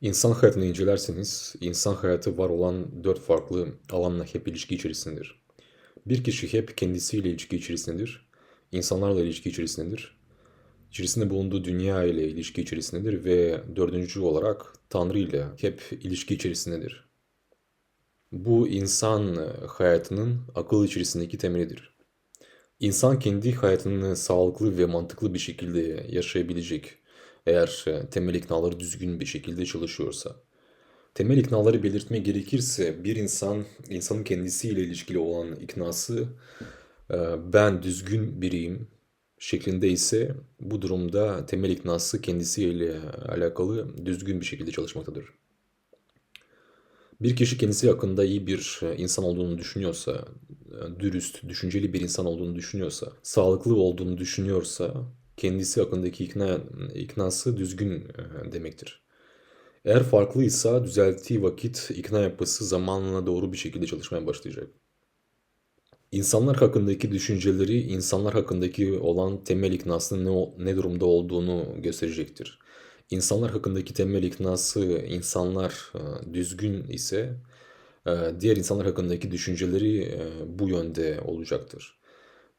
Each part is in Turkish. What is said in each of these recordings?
İnsan hayatını incelerseniz, insan hayatı var olan dört farklı alanla hep ilişki içerisindedir. Bir kişi hep kendisiyle ilişki içerisindedir, insanlarla ilişki içerisindedir, içerisinde bulunduğu dünya ile ilişki içerisindedir ve dördüncü olarak Tanrı ile hep ilişki içerisindedir. Bu insan hayatının akıl içerisindeki temelidir. İnsan kendi hayatını sağlıklı ve mantıklı bir şekilde yaşayabilecek eğer e, temel iknaları düzgün bir şekilde çalışıyorsa. Temel iknaları belirtme gerekirse bir insan, insanın kendisiyle ilişkili olan iknası e, ben düzgün biriyim şeklinde ise bu durumda temel iknası kendisiyle alakalı düzgün bir şekilde çalışmaktadır. Bir kişi kendisi hakkında iyi bir e, insan olduğunu düşünüyorsa, dürüst, düşünceli bir insan olduğunu düşünüyorsa, sağlıklı olduğunu düşünüyorsa kendisi hakkındaki ikna, iknası düzgün e, demektir. Eğer farklıysa düzelttiği vakit ikna yapısı zamanla doğru bir şekilde çalışmaya başlayacak. İnsanlar hakkındaki düşünceleri insanlar hakkındaki olan temel iknasının ne, ne durumda olduğunu gösterecektir. İnsanlar hakkındaki temel iknası insanlar e, düzgün ise e, diğer insanlar hakkındaki düşünceleri bu yönde olacaktır.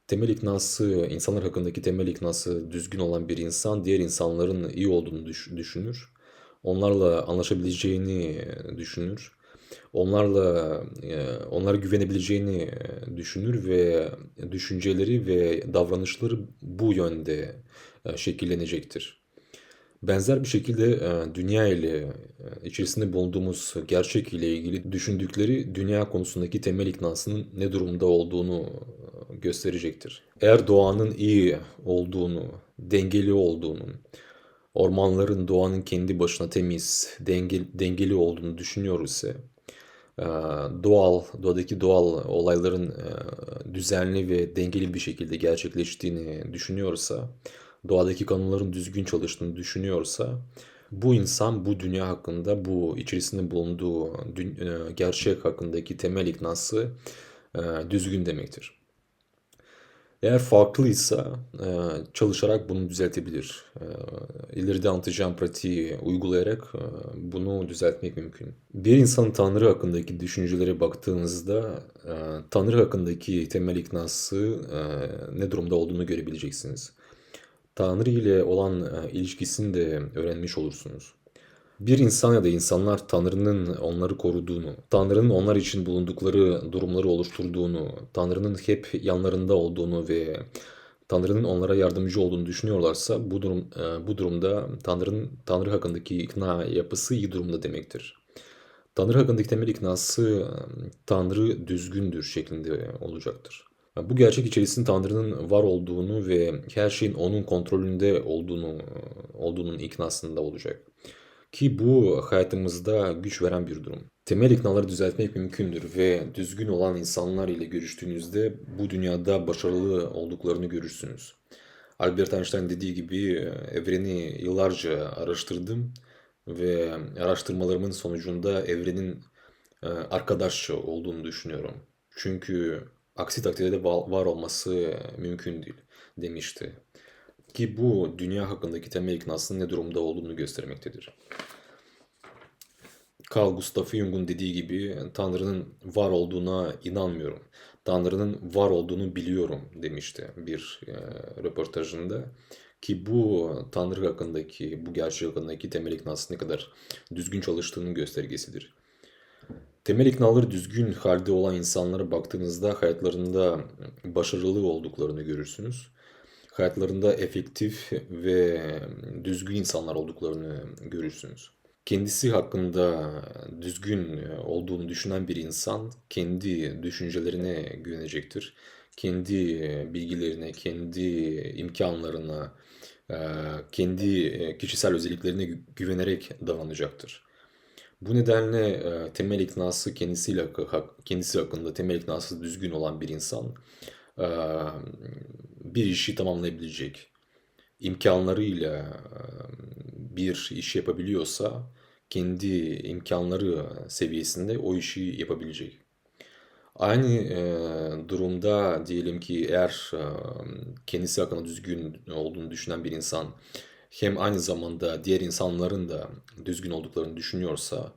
Temel iknası, insanlar hakkındaki temel iknası düzgün olan bir insan diğer insanların iyi olduğunu düşünür. Onlarla anlaşabileceğini düşünür. Onlarla onlara güvenebileceğini düşünür ve düşünceleri ve davranışları bu yönde şekillenecektir. Benzer bir şekilde e, dünya ile e, içerisinde bulunduğumuz gerçek ile ilgili düşündükleri dünya konusundaki temel iknasının ne durumda olduğunu e, gösterecektir. Eğer doğanın iyi olduğunu, dengeli olduğunu, ormanların doğanın kendi başına temiz, denge, dengeli olduğunu düşünüyor ise doğal, doğadaki doğal olayların düzenli ve dengeli bir şekilde gerçekleştiğini düşünüyorsa doğadaki kanunların düzgün çalıştığını düşünüyorsa bu insan bu dünya hakkında bu içerisinde bulunduğu e, gerçek hakkındaki temel iknası e, düzgün demektir. Eğer farklıysa e, çalışarak bunu düzeltebilir. İleride anlatacağım pratiği uygulayarak bunu düzeltmek mümkün. Bir insanın Tanrı hakkındaki düşüncelere baktığınızda Tanrı hakkındaki temel iknası ne durumda olduğunu görebileceksiniz. Tanrı ile olan e, ilişkisini de öğrenmiş olursunuz. Bir insan ya da insanlar Tanrı'nın onları koruduğunu, Tanrı'nın onlar için bulundukları durumları oluşturduğunu, Tanrı'nın hep yanlarında olduğunu ve Tanrı'nın onlara yardımcı olduğunu düşünüyorlarsa bu durum e, bu durumda Tanrı'nın Tanrı hakkındaki ikna yapısı iyi durumda demektir. Tanrı hakkındaki temel iknası Tanrı düzgündür şeklinde olacaktır. Bu gerçek içerisinde Tanrı'nın var olduğunu ve her şeyin onun kontrolünde olduğunu olduğunun iknasında olacak. Ki bu hayatımızda güç veren bir durum. Temel iknaları düzeltmek mümkündür ve düzgün olan insanlar ile görüştüğünüzde bu dünyada başarılı olduklarını görürsünüz. Albert Einstein dediği gibi evreni yıllarca araştırdım ve araştırmalarımın sonucunda evrenin e, arkadaş olduğunu düşünüyorum. Çünkü Aksi takdirde var olması mümkün değil demişti. Ki bu dünya hakkındaki temel iknasının ne durumda olduğunu göstermektedir. Carl Gustav Jung'un dediği gibi Tanrı'nın var olduğuna inanmıyorum. Tanrı'nın var olduğunu biliyorum demişti bir e, röportajında. Ki bu Tanrı hakkındaki, bu gerçek hakkındaki temel iknası ne kadar düzgün çalıştığının göstergesidir. Temel iknaları düzgün halde olan insanlara baktığınızda hayatlarında başarılı olduklarını görürsünüz. Hayatlarında efektif ve düzgün insanlar olduklarını görürsünüz. Kendisi hakkında düzgün olduğunu düşünen bir insan kendi düşüncelerine güvenecektir. Kendi bilgilerine, kendi imkanlarına, kendi kişisel özelliklerine güvenerek davranacaktır. Bu nedenle e, temel iknası kendisiyle kendisi hakkında temel iknası düzgün olan bir insan e, bir işi tamamlayabilecek. imkanlarıyla bir iş yapabiliyorsa kendi imkanları seviyesinde o işi yapabilecek. Aynı durumda diyelim ki eğer kendisi hakkında düzgün olduğunu düşünen bir insan hem aynı zamanda diğer insanların da düzgün olduklarını düşünüyorsa,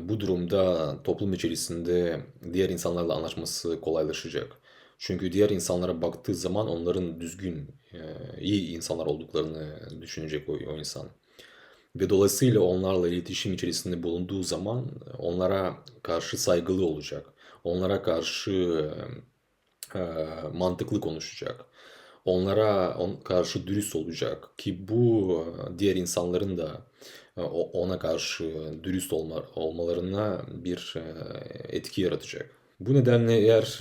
bu durumda toplum içerisinde diğer insanlarla anlaşması kolaylaşacak. Çünkü diğer insanlara baktığı zaman onların düzgün, e, iyi insanlar olduklarını düşünecek o, o insan. Ve dolayısıyla onlarla iletişim içerisinde bulunduğu zaman onlara karşı saygılı olacak. Onlara karşı e, mantıklı konuşacak. Onlara on, karşı dürüst olacak ki bu e, diğer insanların da e, ona karşı dürüst olma, olmalarına bir e, etki yaratacak. Bu nedenle eğer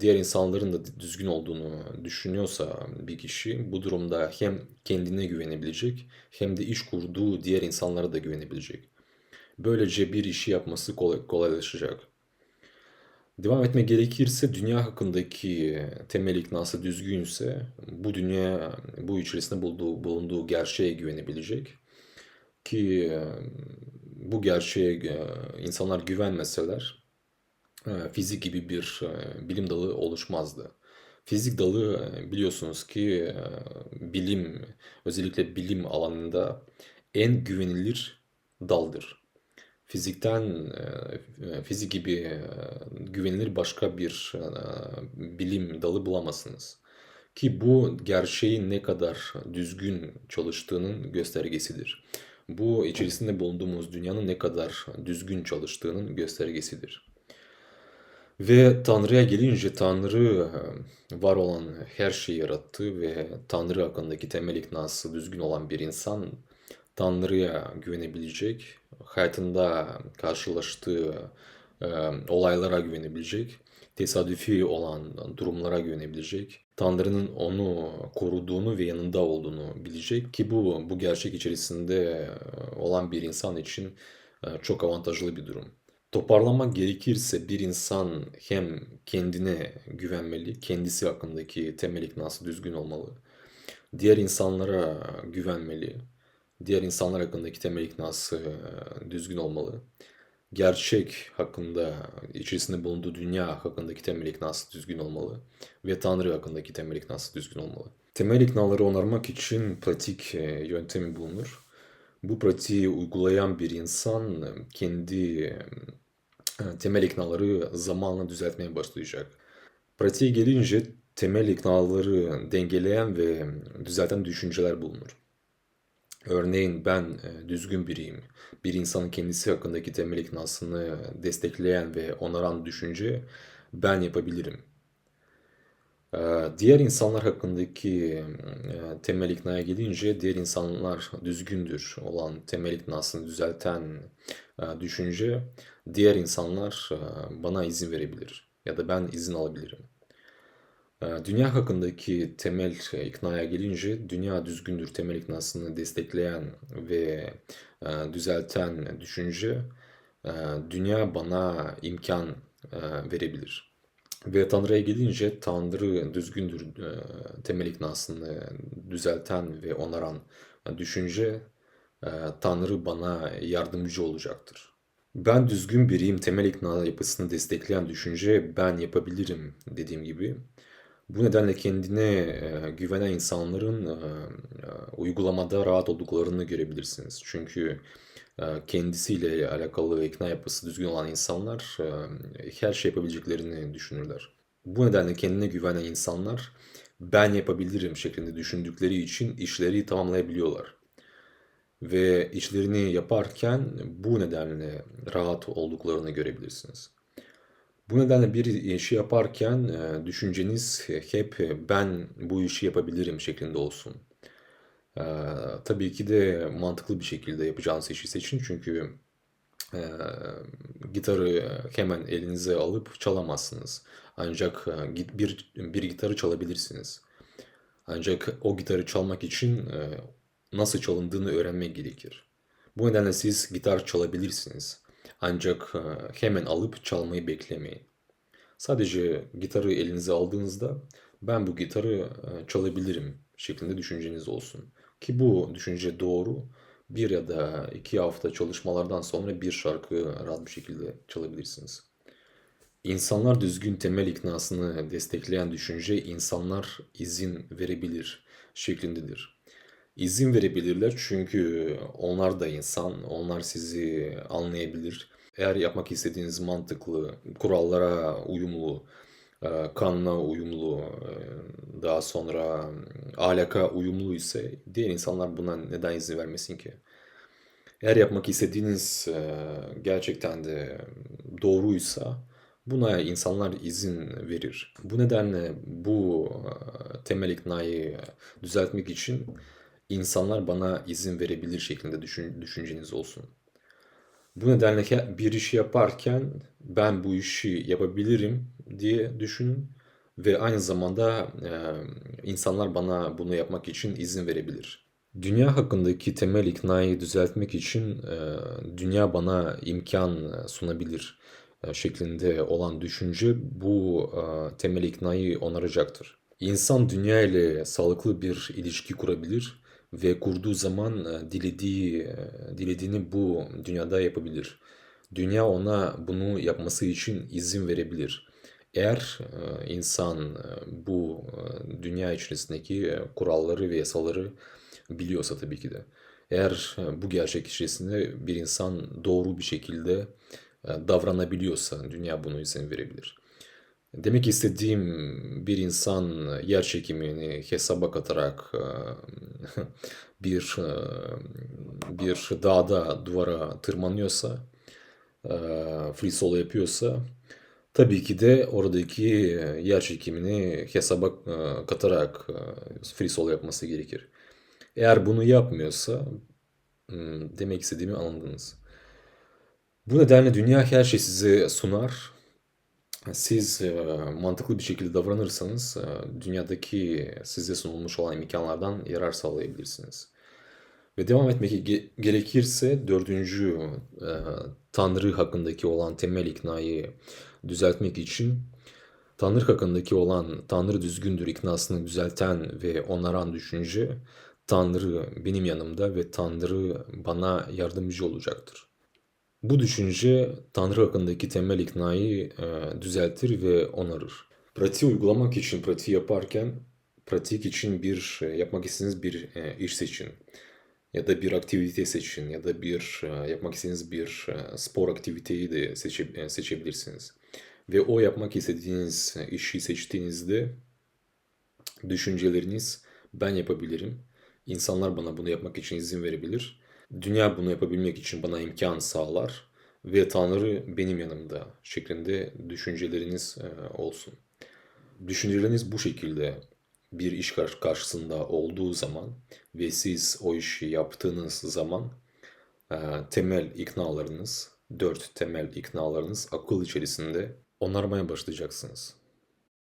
diğer insanların da düzgün olduğunu düşünüyorsa bir kişi bu durumda hem kendine güvenebilecek hem de iş kurduğu diğer insanlara da güvenebilecek. Böylece bir işi yapması kolay, kolaylaşacak. Devam etme gerekirse dünya hakkındaki temel iknası düzgünse bu dünya bu içerisinde bulduğu, bulunduğu gerçeğe güvenebilecek ki bu gerçeğe insanlar güvenmeseler fizik gibi bir bilim dalı oluşmazdı. Fizik dalı biliyorsunuz ki bilim özellikle bilim alanında en güvenilir daldır fizikten fizik gibi güvenilir başka bir bilim dalı bulamazsınız. Ki bu gerçeğin ne kadar düzgün çalıştığının göstergesidir. Bu içerisinde bulunduğumuz dünyanın ne kadar düzgün çalıştığının göstergesidir. Ve Tanrı'ya gelince Tanrı var olan her şeyi yarattı ve Tanrı hakkındaki temel iknası düzgün olan bir insan Tanrı'ya güvenebilecek, hayatında karşılaştığı e, olaylara güvenebilecek, tesadüfi olan durumlara güvenebilecek, Tanrı'nın onu koruduğunu ve yanında olduğunu bilecek ki bu bu gerçek içerisinde olan bir insan için çok avantajlı bir durum. Toparlamak gerekirse bir insan hem kendine güvenmeli, kendisi hakkındaki temel iknası düzgün olmalı. Diğer insanlara güvenmeli, diğer insanlar hakkındaki temel iknası e, düzgün olmalı. Gerçek hakkında, içerisinde bulunduğu dünya hakkındaki temel iknası düzgün olmalı. Ve Tanrı hakkındaki temel iknası düzgün olmalı. Temel iknaları onarmak için pratik e, yöntemi bulunur. Bu pratiği uygulayan bir insan e, kendi temel iknaları zamanla düzeltmeye başlayacak. Pratiğe gelince temel iknaları dengeleyen ve düzelten düşünceler bulunur. Örneğin ben e, düzgün biriyim. Bir insanın kendisi hakkındaki temel iknasını destekleyen ve onaran düşünce ben yapabilirim. E, diğer insanlar hakkındaki e, temel iknaya gelince diğer insanlar düzgündür olan temel iknasını düzelten düşünce diğer insanlar bana izin verebilir ya da ben izin alabilirim. Dünya hakkındaki temel e, iknaya gelince dünya düzgündür temel iknasını destekleyen ve düzelten düşünce dünya bana imkan verebilir. Ve Tanrı'ya gelince Tanrı düzgündür temel iknasını düzelten ve onaran düşünce Tanrı bana yardımcı olacaktır. Ben düzgün biriyim temel ikna yapısını destekleyen düşünce ben yapabilirim dediğim gibi. Bu nedenle kendine e, güvenen insanların e, e, uygulamada rahat olduklarını görebilirsiniz. Çünkü kendisiyle alakalı ikna yapısı düzgün olan insanlar her şey yapabileceklerini düşünürler. Bu nedenle kendine güvenen insanlar ben yapabilirim şeklinde düşündükleri için işleri tamamlayabiliyorlar. Ve işlerini yaparken bu nedenle rahat olduklarını görebilirsiniz. Bu nedenle bir işi yaparken e, düşünceniz hep ben bu işi yapabilirim şeklinde olsun. E, tabii ki de mantıklı bir şekilde yapacağınız işi seçin çünkü e, gitarı hemen elinize alıp çalamazsınız. Ancak bir, bir gitarı çalabilirsiniz. Ancak o gitarı çalmak için nasıl çalındığını öğrenmek gerekir. Bu nedenle siz gitar çalabilirsiniz. Ancak e, hemen alıp çalmayı beklemeyin. Sadece gitarı elinize aldığınızda ben bu gitarı e, çalabilirim şeklinde düşünceniz olsun. Ki bu düşünce doğru. Bir ya da iki hafta çalışmalardan sonra bir şarkı rahat bir şekilde çalabilirsiniz. İnsanlar düzgün temel iknasını destekleyen düşünce insanlar izin verebilir şeklindedir. İzin verebilirler çünkü onlar da insan, onlar sizi anlayabilir. Eğer yapmak istediğiniz mantıklı, kurallara uyumlu, e, kanuna uyumlu, e, daha sonra ahlaka uyumlu ise diğer insanlar buna neden izin vermesin ki? Eğer yapmak istediğiniz e, gerçekten de doğruysa buna insanlar izin verir. Bu nedenle bu temel iknayı düzeltmek için insanlar bana izin verebilir şeklinde düşün, düşünceniz olsun. Bu nedenle bir işi yaparken ben bu işi yapabilirim diye düşünün ve aynı zamanda e, insanlar bana bunu yapmak için izin verebilir. Dünya hakkındaki temel iknayı düzeltmek için e, dünya bana imkan sunabilir e, şeklinde olan düşünce bu e, temel iknayı onaracaktır. İnsan dünya ile sağlıklı bir ilişki kurabilir ve kurduğu zaman e, dilediği, e, dilediğini bu dünyada yapabilir. Dünya ona bunu yapması için izin verebilir. Eğer e, insan bu dünya içerisindeki kuralları ve yasaları biliyorsa tabii ki de. Eğer bu gerçek içerisinde bir insan doğru bir şekilde davranabiliyorsa dünya bunu izin verebilir. Demek istediğim bir insan yer çekimini hesaba katarak bir bir dağda duvara tırmanıyorsa, free solo yapıyorsa tabii ki de oradaki yer çekimini hesaba katarak free solo yapması gerekir. Eğer bunu yapmıyorsa hmm, demek istediğimi anladınız. Bu nedenle dünya her şeyi size sunar. Siz e, mantıklı bir şekilde davranırsanız e, dünyadaki size sunulmuş olan imkanlardan yarar sağlayabilirsiniz. Ve devam etmek ge- gerekirse dördüncü e, Tanrı hakkındaki olan temel iknayı düzeltmek için Tanrı hakkındaki olan Tanrı düzgündür iknasını düzelten ve onaran düşünce Tanrı benim yanımda ve Tanrı bana yardımcı olacaktır. Bu düşünce Tanrı hakkındaki temel iknayı e, düzeltir ve onarır. Pratiği uygulamak için, pratiği yaparken pratik için bir e, yapmak istediğiniz bir e, iş seçin. Ya da bir aktivite seçin ya da bir e, yapmak istediğiniz bir e, spor aktiviteyi de seçe, seçebilirsiniz. Ve o yapmak istediğiniz işi seçtiğinizde düşünceleriniz ben yapabilirim. İnsanlar bana bunu yapmak için izin verebilir. Dünya bunu yapabilmek için bana imkan sağlar ve Tanrı benim yanımda şeklinde düşünceleriniz e, olsun. Düşünceleriniz bu şekilde bir iş kar- karşısında olduğu zaman ve siz o işi yaptığınız zaman e, temel iknalarınız, dört temel iknalarınız akıl içerisinde onarmaya başlayacaksınız.